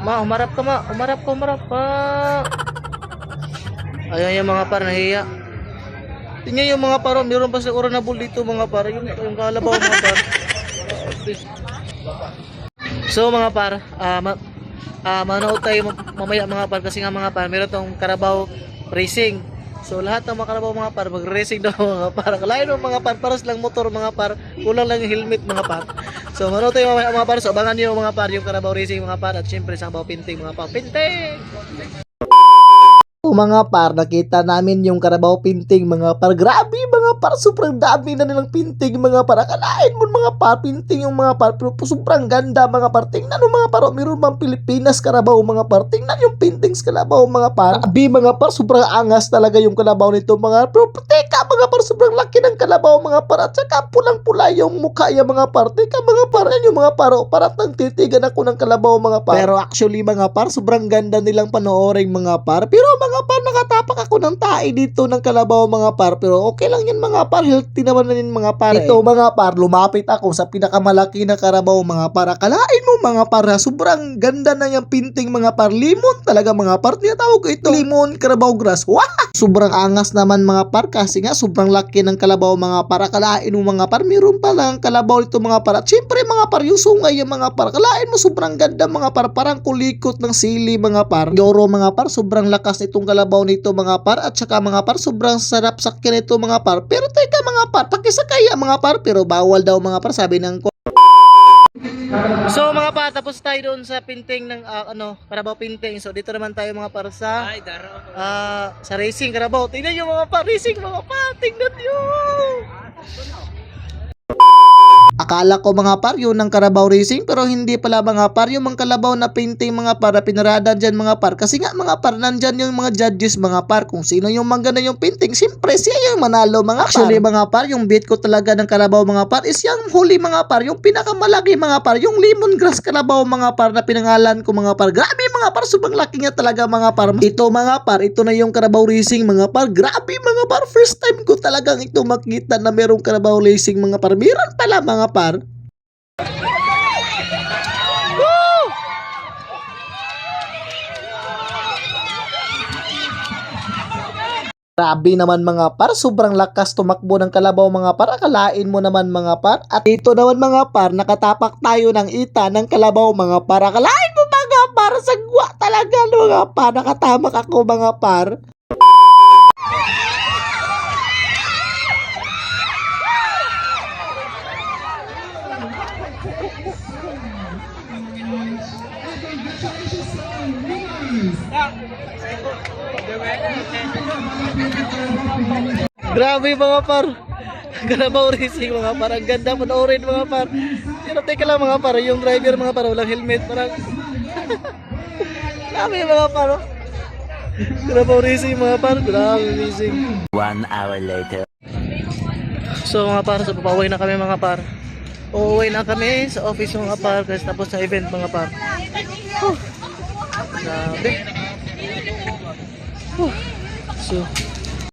Ma, umarap ka ma. Umarap ka, umarap ka. Ayan yung mga par, nahiya. Tingnan yung mga par, meron pa siguro na bull dito mga par. Yung, yung kalabaw mga par. So mga par, ah ma ah manood tayo ma- mamaya mga par kasi nga mga par, meron tong Carabao Racing. So lahat ng mga Carabao mga par, mag-racing daw mga par. Kalain ng mga par, paras lang motor mga par, kulang lang yung helmet mga par. So manood tayo mamaya mga par, so abangan niyo mga par yung Carabao Racing mga par at syempre sa Carabao Pinting mga par. Pinting! O mga par, nakita namin yung Carabao Pinting mga par. Grabe mga par, sobrang dami na nilang pinting mga par. Akalain mo mga par, pinting yung mga par. Pero sobrang ganda mga par. Tingnan mo mga par, oh, meron bang Pilipinas Carabao mga par. Tingnan yung pintings Carabao mga par. Grabe mga par, sobrang angas talaga yung Carabao nito mga Pero teka mga par, sobrang laki Carabao mga par. At saka pulang-pula yung mukha yung mga par. Teka mga par, yan yung mga par. Oh, parang nang titigan ako ng Carabao mga par. Pero actually mga par, sobrang ganda nilang panoorin mga par. Pero mga par, nakatapak ako ng tae dito ng kalabaw mga par. Pero okay lang yan mga par. Healthy naman na yun mga par. Ito mga par, lumapit ako sa pinakamalaki na karabaw mga par. Akalain mo mga par, ha, sobrang ganda na yung pinting mga par. Limon talaga mga par. Tinatawag ko ito limon karabaw grass. Wow! Sobrang angas naman mga par kasi nga sobrang laki ng kalabaw mga par. Akalain mo mga par, meron pa lang kalabaw ito mga par. At syempre mga par, yung sungay yung mga par. Akalain mo sobrang ganda mga par. Parang kulikot ng sili mga par. Yoro mga par, sobrang lakas nitong kalabaw nito mga par. At saka mga par, sobrang sarap sakyan nito mga par. Pero teka mga par, pakisakaya mga par. Pero bawal daw mga par, sabi ng So mga pa, tapos tayo doon sa pinting ng ah, ano, Carabao Pinting. So dito naman tayo mga para sa Ay, daro. ah, sa racing Carabao. Tingnan niyo mga pa, racing mga pa, tingnan niyo. Akala ko mga par yun ng Carabao Racing pero hindi pala mga par yung mga kalabaw na painting mga par na pinarada dyan mga par. Kasi nga mga par nandyan yung mga judges mga par. Kung sino yung maganda yung painting siyempre siya yung manalo mga Actually mga par yung beat ko talaga ng Carabao mga par is yung huli mga par. Yung pinakamalaki mga par. Yung lemongrass Carabao mga par na pinangalan ko mga par. Grabe mga par sobrang laki niya talaga mga par ito mga par ito na yung Carabao Racing mga par grabe mga par first time ko talagang ito makita na merong Carabao Racing mga par meron pala mga par Grabe naman mga par, sobrang lakas tumakbo ng kalabaw mga par. Akalain mo naman mga par. At ito naman mga par, nakatapak tayo ng ita ng kalabaw mga par. Akalain sagwa talaga mga par. Nakatamak ako mga par. Grabe mga par. Kalabaw racing mga par. Ang ganda panoorin mga par. Pero teka lang mga par. Yung driver mga par. Walang helmet. Parang... Grabe mga par. oh. Kalabaw racing mga par. Grabe racing. One hour later. So mga par. So papauwi na kami mga par. Uuwi na kami sa office mga par. Kasi tapos na event mga par. Huh. Grabe. Huh. So,